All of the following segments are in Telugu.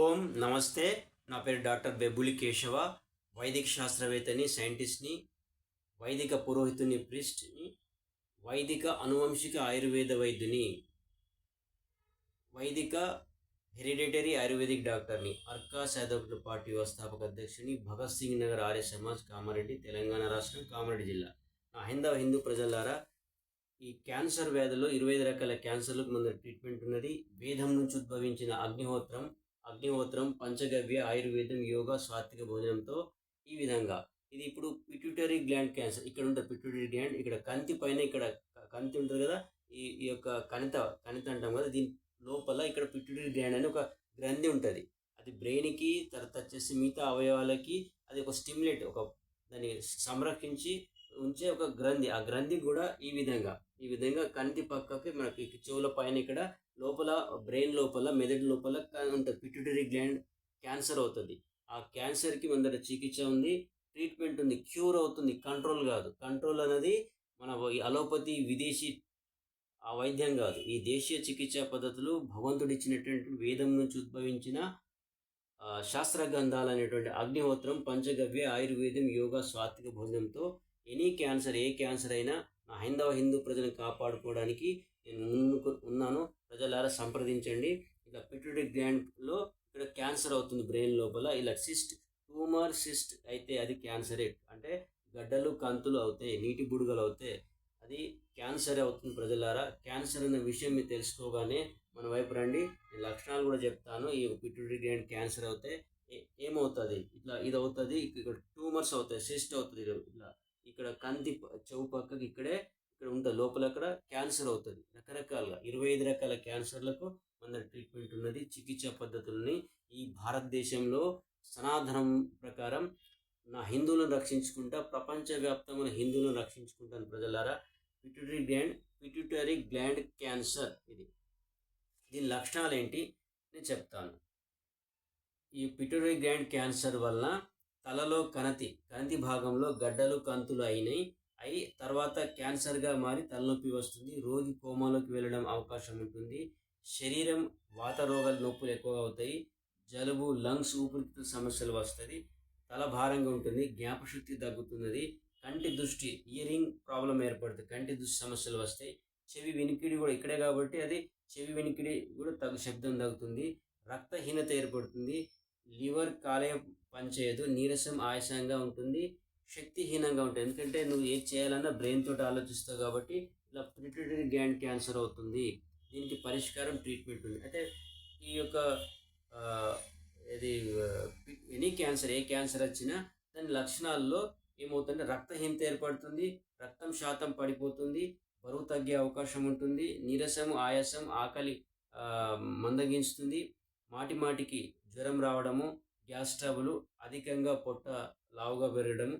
ఓం నమస్తే. నా పేరు డాక్టర్ బెబ్బులి కేశవ. వైదిక శాస్త్రవేత్తని సైంటిస్ట్ని వైదిక పురోహితుని ప్రిస్ట్ని వైదిక అనువంశిక ఆయుర్వేద వైద్యుని వైదిక హెరిడేటరీ ఆయుర్వేదిక్ డాక్టర్ని అర్కా సాధకుల పార్టీ వ్యవస్థాపక అధ్యక్షుని భగత్ సింగ్ నగర్ ఆర్య సమాజ్ కామారెడ్డి తెలంగాణ రాష్ట్రం కామారెడ్డి జిల్లా. నా హిందవ హిందూ ప్రజలారా ఈ క్యాన్సర్ వ్యాధిలో ఇరవై ఐదు రకాల క్యాన్సర్లకు మన ట్రీట్మెంట్ ఉన్నది. వేదం నుంచి ఉద్భవించిన అగ్నిహోత్రం అగ్నిహోత్రం పంచగవ్య ఆయుర్వేదం యోగా సాత్విక భోజనంతో ఈ విధంగా. ఇది ఇప్పుడు పిట్యూటరీ గ్లాండ్ క్యాన్సర్ ఇక్కడ ఉంటుంది పిట్యూటరీ గ్లాండ్ ఇక్కడ కంతి పైన ఇక్కడ కంతి ఉంటుంది కదా? ఈ ఈ యొక్క కణిత కణిత అంటాం కదా? దీని లోపల ఇక్కడ పిట్యూటరీ గ్లాండ్ అని ఒక గ్రంథి ఉంటుంది. అది బ్రెయిన్కి తర్వాత వచ్చేసి మిగతా అవయవాలకి అది ఒక స్టిమ్యులేట్ ఒక దాన్ని సంరక్షించి ఉంచే ఒక గ్రంథి. ఆ గ్రంథి కూడా ఈ విధంగా. ఈ విధంగా కంటి పక్కకి మనకి చెవుల పైన ఇక్కడ లోపల బ్రెయిన్ లోపల మెదడు లోపల క- ఉంటుంది పిట్యూటరీ గ్లాండ్ క్యాన్సర్ అవుతుంది. ఆ క్యాన్సర్కి మన దగ్గర చికిత్స ఉంది ట్రీట్మెంట్ ఉంది క్యూర్ అవుతుంది కంట్రోల్ కాదు. కంట్రోల్ అనేది మన ఈ అలోపతి విదేశీ ఆ వైద్యం కాదు. ఈ దేశీయ చికిత్సా పద్ధతులు భగవంతుడు ఇచ్చినటువంటి వేదం నుంచి ఉద్భవించిన శాస్త్ర గ్రంథాలు అనేటువంటి అగ్నిహోత్రం పంచగవ్య ఆయుర్వేదం యోగా స్వాత్విక భోజనంతో ఎనీ క్యాన్సర్ ఏ క్యాన్సర్ అయినా హైందవ హిందూ ప్రజలను కాపాడుకోవడానికి నేను ముందుకు ఉన్నాను. ప్రజలారా సంప్రదించండి. ఇలా పిట్యూటరీ గ్లాండ్లో ఇక్కడ క్యాన్సర్ అవుతుంది బ్రెయిన్ లోపల. ఇలా సిస్ట్ ట్యూమర్ సిస్ట్ అయితే అది క్యాన్సరే అంటే గడ్డలు కంతులు అవుతాయి నీటి బుడుగలు అవుతాయి. అది క్యాన్సర్ అవుతుంది ప్రజలారా. క్యాన్సర్ అనే విషయం మీరు తెలుసుకోగానే మన వైపు రండి. నేను లక్షణాలు కూడా చెప్తాను. ఈ పిట్యూటరీ గ్లాండ్ క్యాన్సర్ అవుతే ఏమవుతుంది? ఇట్లా ఇది అవుతుంది ఇక్కడ ట్యూమర్స్ అవుతాయి సిస్ట్ అవుతుంది. ఇట్లా ఇక్కడ కంది చెవు పక్కకి ఇక్కడే ఇక్కడ ఉంటుంది. లోపల అక్కడ క్యాన్సర్ అవుతుంది. రకరకాలుగా ఇరవై ఐదు రకాల క్యాన్సర్లకు మన ట్రీట్మెంట్ ఉన్నది. చికిత్సా పద్ధతులని ఈ భారతదేశంలో సనాతనం ప్రకారం నా హిందువులను రక్షించుకుంటా ప్రపంచవ్యాప్తంగా హిందువులను రక్షించుకుంటాను ప్రజలారా pituitary gland pituitary gland cancer ఇది. దీని లక్షణాలు ఏంటి నేను చెప్తాను. ఈ పిట్యూటరీ గ్లాండ్ క్యాన్సర్ వలన తలలో కణతి కణతి భాగంలో గడ్డలు కంతులు అయినాయి. అయి తర్వాత క్యాన్సర్గా మారి తలనొప్పి వస్తుంది. రోగి కోమాలోకి వెళ్ళడం అవకాశం ఉంటుంది. శరీరం వాత రోగాల నొప్పులు ఎక్కువగా అవుతాయి. జలుబు లంగ్స్ ఊపిరితిత్తుల సమస్యలు వస్తుంది. తల భారంగా ఉంటుంది. జ్ఞాపశక్తి తగ్గుతున్నది. కంటి దృష్టి ఇయరింగ్ ప్రాబ్లం ఏర్పడుతుంది. కంటి దృష్టి సమస్యలు వస్తాయి. చెవి వినికిడి కూడా ఇక్కడే కాబట్టి అది చెవి వినికిడి కూడా తగ్గు శబ్దం తగ్గుతుంది. రక్తహీనత ఏర్పడుతుంది. లివర్ కాలేయం పనిచేయదు నీరసం ఆయాసంగా ఉంటుంది శక్తిహీనంగా ఉంటుంది. ఎందుకంటే నువ్వు ఏది చేయాలన్నా బ్రెయిన్ తోటి ఆలోచిస్తావు కాబట్టి ఇలా పిట్యూటరీ గ్యాండ్ క్యాన్సర్ అవుతుంది. దీనికి పరిష్కారం ట్రీట్మెంట్ ఉంది. అయితే ఈ యొక్క ఇది ఎనీ క్యాన్సర్ ఏ క్యాన్సర్ వచ్చినా దాని లక్షణాల్లో ఏమవుతుందంటే రక్తహీనత ఏర్పడుతుంది రక్తం శాతం పడిపోతుంది బరువు తగ్గే అవకాశం ఉంటుంది నీరసం ఆయాసం ఆకలి మందగించుతుంది మాటిమాటికి జ్వరం రావడము గ్యాస్ ట్రబులు అధికంగా పొట్ట లావుగా పెరగడం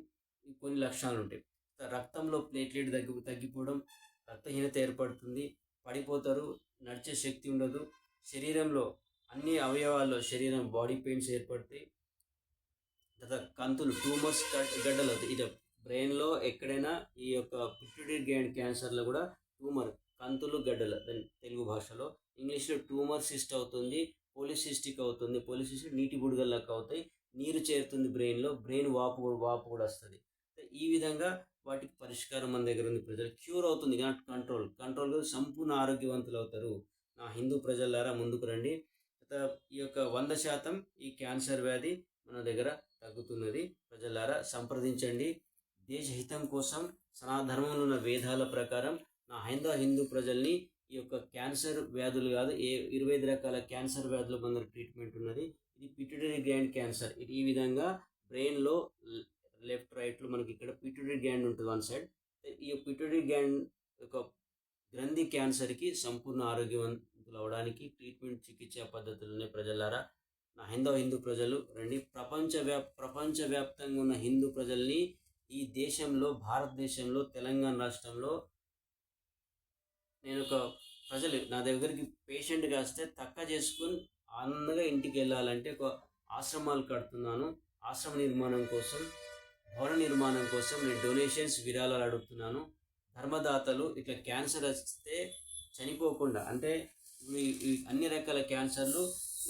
కొన్ని లక్షణాలు ఉంటాయి రక్తంలో ప్లేట్లెట్ తగ్గి తగ్గిపోవడం రక్తహీనత ఏర్పడుతుంది పడిపోతారు నడిచే శక్తి ఉండదు. శరీరంలో అన్ని అవయవాల్లో శరీరం బాడీ పెయిన్స్ ఏర్పడతాయి. తర్వాత కంతులు ట్యూమర్స్ గడ్డలు అవుతాయి. ఇది బ్రెయిన్లో ఎక్కడైనా ఈ యొక్క పిట్యూటరీ గ్యాండ్ క్యాన్సర్లో కూడా ట్యూమర్ కంతులు గడ్డలు తెలుగు భాషలో. ఇంగ్లీష్లో ట్యూమర్ సిస్ట్ అవుతుంది. పోలిసిస్టిక్ అవుతుంది పోలిసిస్టిక్ నీటి బుడగల్లాగా అవుతాయి నీరు చేరుతుంది బ్రెయిన్లో బ్రెయిన్ వాపు కూడా- వాపు కూడా వస్తుంది. ఈ విధంగా వాటికి పరిష్కారం మన దగ్గర ఉంది ప్రజలు క్యూర్ అవుతుంది నాట్ కంట్రోల్ కంట్రోల్ సంపూర్ణ ఆరోగ్యవంతులు అవుతారు. నా హిందూ ప్రజలారా ముందుకు రండి. ఈ యొక్క వంద శాతం ఈ క్యాన్సర్ వ్యాధి మన దగ్గర తగ్గుతున్నది. ప్రజలారా సంప్రదించండి. దేశ హితం కోసం సనాధర్మంలో ఉన్న వేదాల ప్రకారం నా హైందవ హిందూ ప్రజల్ని ఈ యొక్క క్యాన్సర్ వ్యాధులు కాదు ఏ ఇరవై ఐదు రకాల క్యాన్సర్ వ్యాధుల కొందరు ట్రీట్మెంట్ ఉన్నది. ఇది పిట్యూటరీ గ్లాండ్ క్యాన్సర్ ఇది ఈ విధంగా బ్రెయిన్లో లెఫ్ట్ రైట్లో మనకి ఇక్కడ పిట్యూటరీ గ్యాండ్ ఉంటుంది వన్ సైడ్ ఈ పిట్యూటరీ గ్యాండ్ యొక్క గ్రంథి క్యాన్సర్కి సంపూర్ణ ఆరోగ్యవంతులు అవడానికి ట్రీట్మెంట్ చికిత్సా పద్ధతులనే ప్రజలారా నా హైందవ హిందూ ప్రజలు రండి. ప్రపంచ వ్యాప్ ప్రపంచవ్యాప్తంగా ఉన్న హిందూ ప్రజల్ని ఈ దేశంలో భారతదేశంలో తెలంగాణ రాష్ట్రంలో నేను ఒక ప్రజలు నా దగ్గరికి పేషెంట్గా వస్తే తక్క చేసుకుని ఆనందంగా ఇంటికి వెళ్ళాలంటే ఒక ఆశ్రమాలు కడుతున్నాను. ఆశ్రమ నిర్మాణం కోసం భవన నిర్మాణం కోసం నేను డొనేషన్స్ విరాళాలు అడుగుతున్నాను. ధర్మదాతలు ఇట్లా క్యాన్సర్ వస్తే చనిపోకుండా అంటే ఈ ఈ అన్ని రకాల క్యాన్సర్లు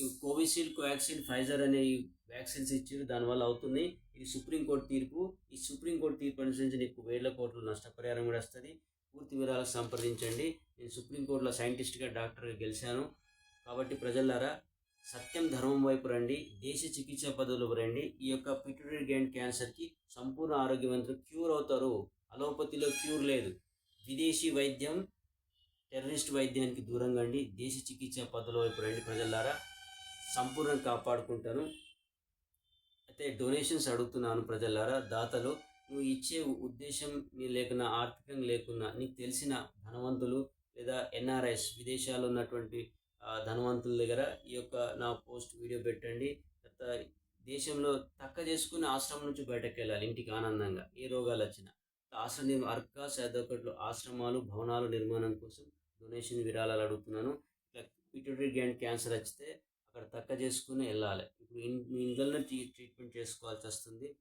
ఈ కోవిషీల్డ్ కోవాక్సిన్ ఫైజర్ అనే ఈ వ్యాక్సిన్స్ ఇచ్చారు దానివల్ల అవుతుంది ఇది సుప్రీంకోర్టు తీర్పు. ఈ సుప్రీంకోర్టు తీర్పు అనుసరించి నీకు వేల కోట్లు నష్టపరిహారం కూడా వస్తుంది. పూర్తి వివరాలకు సంప్రదించండి. నేను సుప్రీంకోర్టులో సైంటిస్ట్గా డాక్టర్గా గెలిచాను. కాబట్టి ప్రజలారా సత్యం ధర్మం వైపు రండి. దేశ చికిత్స పద్ధతులకు రండి. ఈ యొక్క పిట్యూటరీ గ్యాండ్ క్యాన్సర్కి సంపూర్ణ ఆరోగ్యవంతులు క్యూర్ అవుతారు. అలోపతిలో క్యూర్ లేదు. విదేశీ వైద్యం టెర్రరిస్ట్ వైద్యానికి దూరంగా అండి దేశ చికిత్స పద్ధతుల వైపు రండి ప్రజలారా. సంపూర్ణంగా కాపాడుకుంటాను. అయితే డొనేషన్స్ అడుగుతున్నాను ప్రజలారా. దాతలు నువ్వు ఇచ్చే ఉద్దేశం నీ లేకున్నా ఆర్థికంగా లేకున్నా నీకు తెలిసిన ధనవంతులు లేదా ఎన్ఆర్ఐస్ విదేశాల్లో ఉన్నటువంటి ధనవంతుల దగ్గర ఈ యొక్క నా పోస్ట్ వీడియో పెట్టండి. దేశంలో తక్క చేసుకుని ఆశ్రమం నుంచి బయటకు వెళ్ళాలి ఇంటికి ఆనందంగా ఏ రోగాలు వచ్చినా. ఆశ్రమ అర్క అర్కా ఆశ్రమాలు భవనాలు నిర్మాణం కోసం డొనేషన్ విరాళాలు అడుగుతున్నాను. ఇట్లా పిట్యూటరీ గ్యాండ్ క్యాన్సర్ వచ్చితే అక్కడ తక్క చేసుకుని వెళ్ళాలి. ఇప్పుడు ఇన్- మీ ట్రీట్మెంట్ చేసుకోవాల్సి వస్తుంది.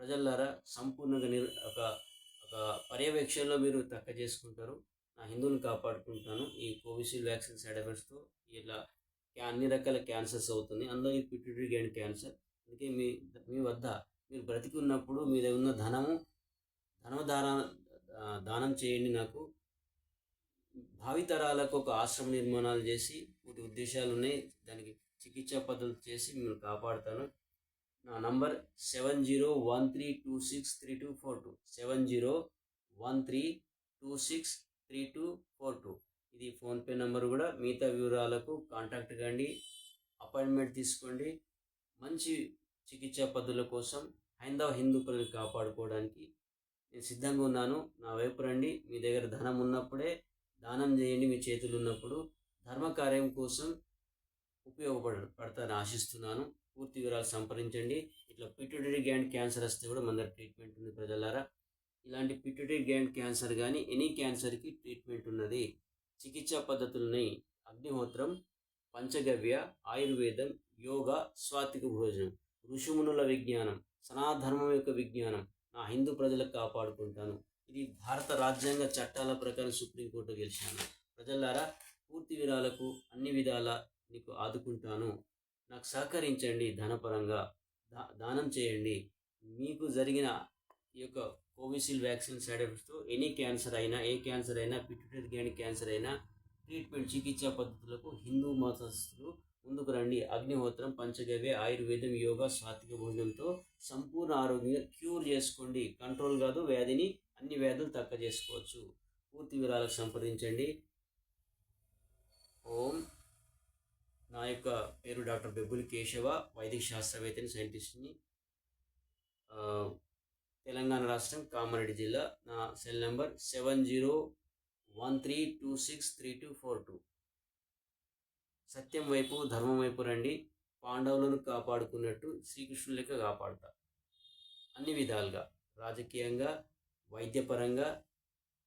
ప్రజల్లారా సంపూర్ణంగా నిర్ ఒక ఒక పర్యవేక్షణలో మీరు తక్క చేసుకుంటారు. నా హిందువుని కాపాడుకుంటాను. ఈ కోవిషీల్డ్ వ్యాక్సిన్ సైడ్ ఎఫెక్ట్స్తో ఇలా క్యా- అన్ని రకాల క్యాన్సర్స్ అవుతుంది అందులో ఈ పిట్యూటరీ గ్యాండ్ క్యాన్సర్. అందుకే మీ మీ వద్ద మీరు బ్రతికి ఉన్నప్పుడు మీ దగ్గర ఉన్న ధనము ధనదాన దానం చేయండి నాకు. భావితరాలకు ఒక ఆశ్రమ నిర్మాణాలు చేసి వీటి ఉద్దేశాలు ఉన్నాయి దానికి చికిత్సా పద్ధతులు చేసి మిమ్మల్ని కాపాడుతాను. నా number seven zero one three two six three two four two. Seven zero one three two six three two four two. ఇది ఫోన్పే నెంబర్ కూడా. మిగతా వివరాలకు కాంటాక్ట్ కండి. అపాయింట్మెంట్ తీసుకోండి. మంచి చికిత్సా పద్ధతుల కోసం హైందవ హిందూపులను కాపాడుకోవడానికి నేను సిద్ధంగా ఉన్నాను. నా వైపు రండి. మీ దగ్గర ధనం ఉన్నప్పుడే దానం చేయండి. మీ చేతులు ఉన్నప్పుడు ధర్మకార్యం కోసం ఉపయోగపడ పడతాను ఆశిస్తున్నాను. పూర్తి వివరాలు సంప్రదించండి. ఇట్లా పిట్యూటరీ గ్యాండ్ క్యాన్సర్ వస్తే కూడా మన దగ్గర ట్రీట్మెంట్ ఉంది ప్రజలారా. ఇలాంటి పిట్యూటరీ గ్యాండ్ క్యాన్సర్ కానీ ఎనీ క్యాన్సర్కి ట్రీట్మెంట్ ఉన్నది. చికిత్సా పద్ధతులని అగ్నిహోత్రం పంచగవ్య ఆయుర్వేదం యోగా స్వాతిక భోజనం ఋషిమునుల విజ్ఞానం సనాధర్మం యొక్క విజ్ఞానం నా హిందూ ప్రజలకు కాపాడుకుంటాను. ఇది భారత రాజ్యాంగ చట్టాల ప్రకారం సుప్రీంకోర్టు గెలిచాను. ప్రజలారా పూర్తి విరాలకు అన్ని విధాల నీకు ఆదుకుంటాను. నాకు సహకరించండి ధనపరంగా. దా దానం చేయండి. మీకు జరిగిన ఈ యొక్క కోవిషీల్డ్ వ్యాక్సిన్ సైడ్ ఎఫెక్ట్స్తో ఎనీ క్యాన్సర్ అయినా ఏ క్యాన్సర్ అయినా పిట్యూటరీ గ్యాండ్ క్యాన్సర్ అయినా ట్రీట్మెంట్ చికిత్సా పద్ధతులకు హిందూ మతస్థులు ముందుకు రండి. అగ్నిహోత్రం పంచగవ్య ఆయుర్వేదం యోగా స్వాతిక భోజనంతో సంపూర్ణ ఆరోగ్యంగా క్యూర్ చేసుకోండి. కంట్రోల్ కాదు వ్యాధిని అన్ని వ్యాధులు తక్క చేసుకోవచ్చు పూర్తి వివరాలకు సంప్రదించండి. ఓం నా యొక్క పేరు డాక్టర్ బెబ్బులి కేశవ వైదిక శాస్త్రవేత్తని సైంటిస్ట్ని. తెలంగాణ రాష్ట్రం కామారెడ్డి జిల్లా. నా cell number seven zero one three two six three two four two. సత్యం వైపు ధర్మం వైపు రండి. పాండవులను కాపాడుకున్నట్టు శ్రీకృష్ణుని లెక్క కాపాడుతా. అన్ని విధాలుగా. రాజకీయంగా వైద్యపరంగా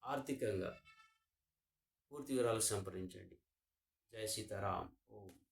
ఆర్థికంగా. పూర్తి వివరాలు సంప్రదించండి. జై సీతారాం. ఓం.